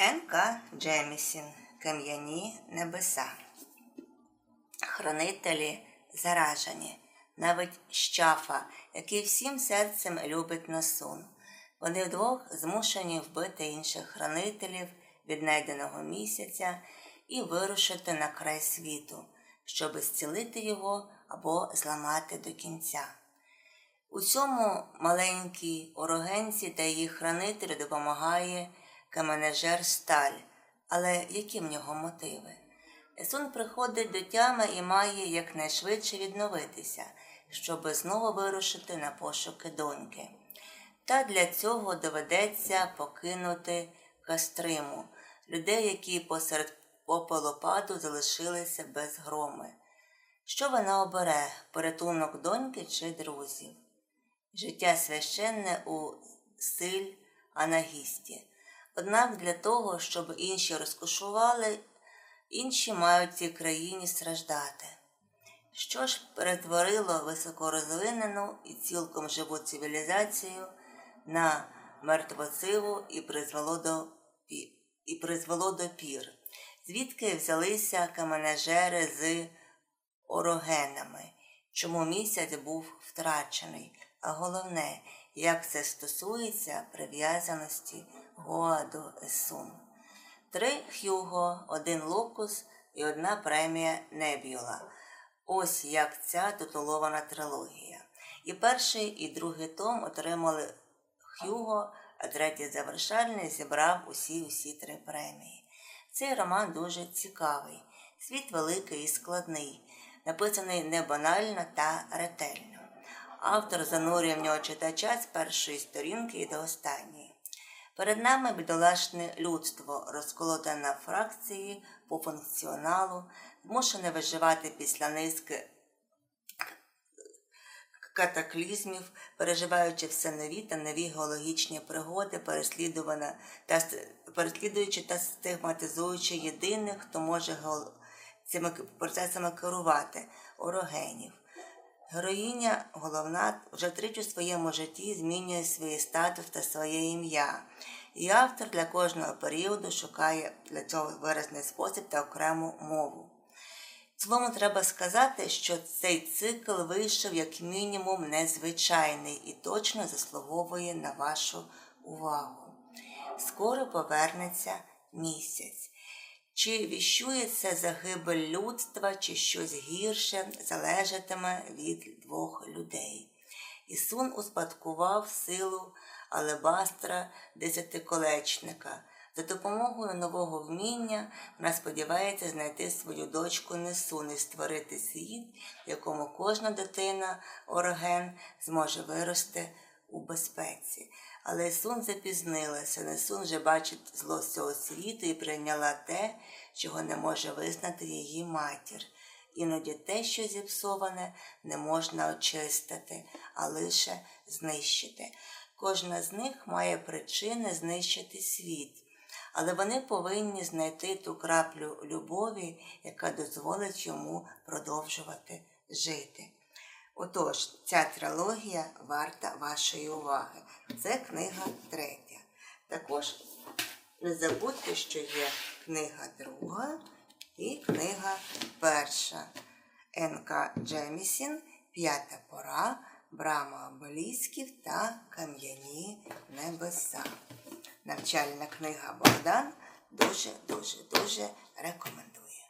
Н.К. Джемісін Кам'яні небеса. Хранителі заражені, навіть щафа, який всім серцем любить насун. Вони вдвох змушені вбити інших хранителів віднайденого місяця і вирушити на край світу, щоб зцілити його або зламати до кінця. У цьому маленькій орогенці та її хранителю допомагає каменежер Сталь. Але які в нього мотиви? Есун приходить до тями і має якнайшвидше відновитися, щоб знову вирушити на пошуки доньки. Та для цього доведеться покинути кастриму, людей, які посеред попелопаду залишилися без громи. Що вона обере порятунок доньки чи друзів? Життя священне у силь анагісті. Однак для того, щоб інші розкошували, інші мають в цій країні страждати. Що ж перетворило високорозвинену і цілком живу цивілізацію на мертвоциву і призвело до, і призвело до пір, звідки взялися каменежери з орогенами, чому місяць був втрачений, а головне, як це стосується прив'язаності Гоа до Есун. Три Х'юго, один локус і одна премія Небіола. Ось як ця титулована трилогія. І перший, і другий том отримали Х'юго, а третій завершальний зібрав усі усі три премії. Цей роман дуже цікавий, світ великий і складний, написаний не банально та ретельно. Автор занурює в нього читача з першої сторінки і до останньої. Перед нами бідолашне людство, розколоте на фракції по функціоналу, змушене виживати після низки катаклізмів, переживаючи все нові та нові геологічні пригоди, та переслідуючи та стигматизуючи єдиних, хто може цими процесами керувати орогенів. Героїня головна вже тричі у своєму житті змінює свій статус та своє ім'я. І автор для кожного періоду шукає для цього виразний спосіб та окрему мову. В треба сказати, що цей цикл вийшов як мінімум незвичайний і точно заслуговує на вашу увагу. Скоро повернеться місяць. Чи віщується загибель людства, чи щось гірше залежатиме від двох людей. Ісун успадкував силу алебастра десятиколечника. За допомогою нового вміння вона сподівається знайти свою дочку Несун і створити світ, в якому кожна дитина, ороген, зможе вирости у безпеці. Але Ісун запізнилася, Несун вже бачить зло з цього світу і прийняла те, чого не може визнати її матір. Іноді те, що зіпсоване, не можна очистити, а лише знищити. Кожна з них має причини знищити світ, але вони повинні знайти ту краплю любові, яка дозволить йому продовжувати жити. Отож, ця трилогія варта вашої уваги. Це книга третя. Також не забудьте, що є книга друга і книга перша. Н.К. Джемісін, П'ята пора, Брама Обелісків та Кам'яні небеса. Навчальна книга Богдан дуже, дуже, дуже рекомендує.